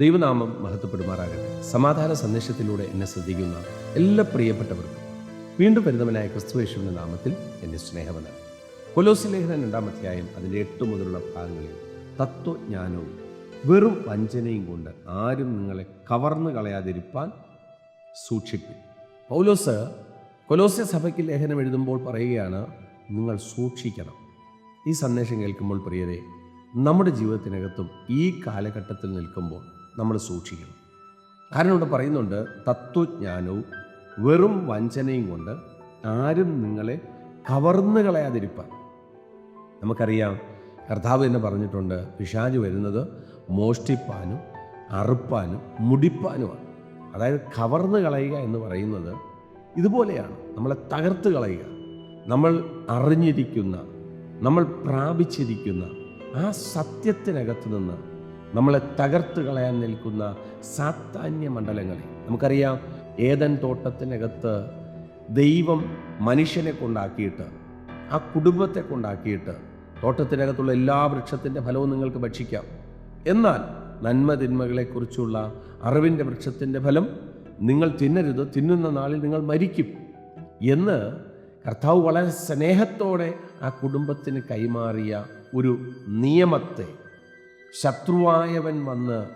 ദൈവനാമം മഹത്വപ്പെടുമാറാകട്ടെ. സമാധാന സന്ദേശത്തിലൂടെ എന്നെ ശ്രദ്ധിക്കുന്ന എല്ലാ പ്രിയപ്പെട്ടവർക്കും വീണ്ടും വരുന്നവനായ ക്രിസ്തുവേശുവിന്റെ നാമത്തിൽ എന്റെ സ്നേഹവനം കൊലോസി ലേഖനം രണ്ടാം അതിന്റെ എട്ട് മുതലുള്ള ഭാഗങ്ങളിൽ തത്വജ്ഞാനവും വെറും വഞ്ചനയും കൊണ്ട് ആരും നിങ്ങളെ കവർന്നു കളയാതിരിപ്പാൻ സൂക്ഷിപ്പിൻ പൗലോസ് കൊലോസ്യ സഭയ്ക്ക് ലേഖനം എഴുതുമ്പോൾ പറയുകയാണ് നിങ്ങൾ സൂക്ഷിക്കണം. ഈ സന്ദേശം കേൾക്കുമ്പോൾ പ്രിയരെ നമ്മുടെ ജീവിതത്തിനകത്തും ഈ കാലഘട്ടത്തിൽ നിൽക്കുമ്പോൾ നമ്മൾ സൂക്ഷിക്കണം. കാരണം ഇവിടെ പറയുന്നുണ്ട് തത്വജ്ഞാനവും വെറും വഞ്ചനയും കൊണ്ട് ആരും നിങ്ങളെ കവർന്നു കളയാതിരിപ്പാൻ. നമുക്കറിയാം കർത്താവ് തന്നെ പറഞ്ഞിട്ടുണ്ട് പിശാജ് വരുന്നത് മോഷ്ടിപ്പാനും അറുപ്പാനും മുടിപ്പാനുമാണ്. അതായത് കവർന്നു കളയുക എന്ന് പറയുന്നത് ഇതുപോലെയാണ് നമ്മളെ തകർത്ത് കളയുക. നമ്മൾ അറിഞ്ഞിരിക്കുന്ന നമ്മൾ പ്രാപിച്ചിരിക്കുന്ന ആ സത്യത്തിനകത്ത് നിന്ന് നമ്മളെ തകർത്ത് കളയാൻ നിൽക്കുന്ന സാത്താന്യ മണ്ഡലങ്ങളെ. നമുക്കറിയാം ഏതൻ തോട്ടത്തിനകത്ത് ദൈവം മനുഷ്യനെ കൊണ്ടാക്കിയിട്ട് ആ കുടുംബത്തെ കൊണ്ടാക്കിയിട്ട് തോട്ടത്തിനകത്തുള്ള എല്ലാ വൃക്ഷത്തിന്റെ ഫലവും നിങ്ങൾക്ക് ഭക്ഷിക്കാം. എന്നാൽ നന്മ തിന്മകളെക്കുറിച്ചുള്ള അറിവിന്റെ വൃക്ഷത്തിന്റെ ഫലം നിങ്ങൾ തിന്നരുത് തിന്നുന്ന നാളിൽ നിങ്ങൾ മരിക്കും എന്ന് കർത്താവ് വളരെ സ്നേഹത്തോടെ ആ കുടുംബത്തിന് കൈമാറിയ ഒരു നിയമത്തെ ശത്രുവായവൻ വന്ന്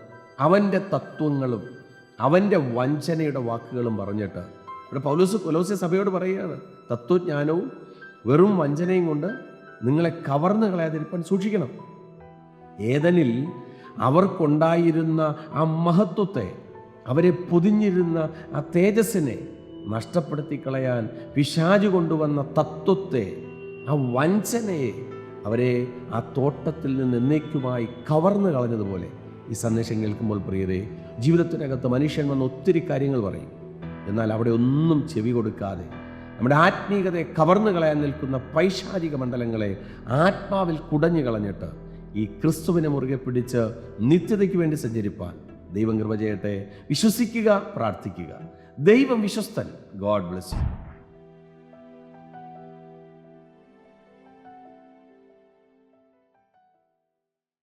അവന്റെ തത്വങ്ങളും അവന്റെ വഞ്ചനയുടെ വാക്കുകളും പറഞ്ഞിട്ട് ഇവിടെ പൗലോസ് കൊലോസ്യ സഭയോട് പറയുകയാണ് തത്വജ്ഞാനവും വെറും വഞ്ചനയും കൊണ്ട് നിങ്ങളെ കവർന്നു കളയാതിരിക്കാൻ സൂക്ഷിക്കണം. ഏതനിൽ അവർക്കുണ്ടായിരുന്ന ആ മഹത്വത്തെ അവരെ പൊതിഞ്ഞിരുന്ന ആ തേജസ്സിനെ നഷ്ടപ്പെടുത്തി കളയാൻ പിശാജ് കൊണ്ടുവന്ന തത്വത്തെ ആ വഞ്ചനയെ അവരെ ആ തോട്ടത്തിൽ നിന്ന് എന്നേക്കുമായി കവർന്നു കളഞ്ഞതുപോലെ ഈ സന്ദേശം കേൾക്കുമ്പോൾ പ്രിയരെ ജീവിതത്തിനകത്ത് മനുഷ്യൻ വന്ന് ഒത്തിരി കാര്യങ്ങൾ പറയും. എന്നാൽ അവിടെ ഒന്നും ചെവി കൊടുക്കാതെ നമ്മുടെ ആത്മീയതയെ കവർന്നു കളയാൻ നിൽക്കുന്ന പൈശാചിക മണ്ഡലങ്ങളെ ആത്മാവിൽ കുടഞ്ഞു കളഞ്ഞിട്ട് ഈ ക്രിസ്തുവിനെ മുറുകെ പിടിച്ച് നിത്യതയ്ക്ക് വേണ്ടി സഞ്ചരിപ്പാൻ ദൈവം കൃപ ചെയ്യട്ടെ. വിശ്വസിക്കുക പ്രാർത്ഥിക്കുക. ദൈവം വിശ്വസ്തൻ. God bless you.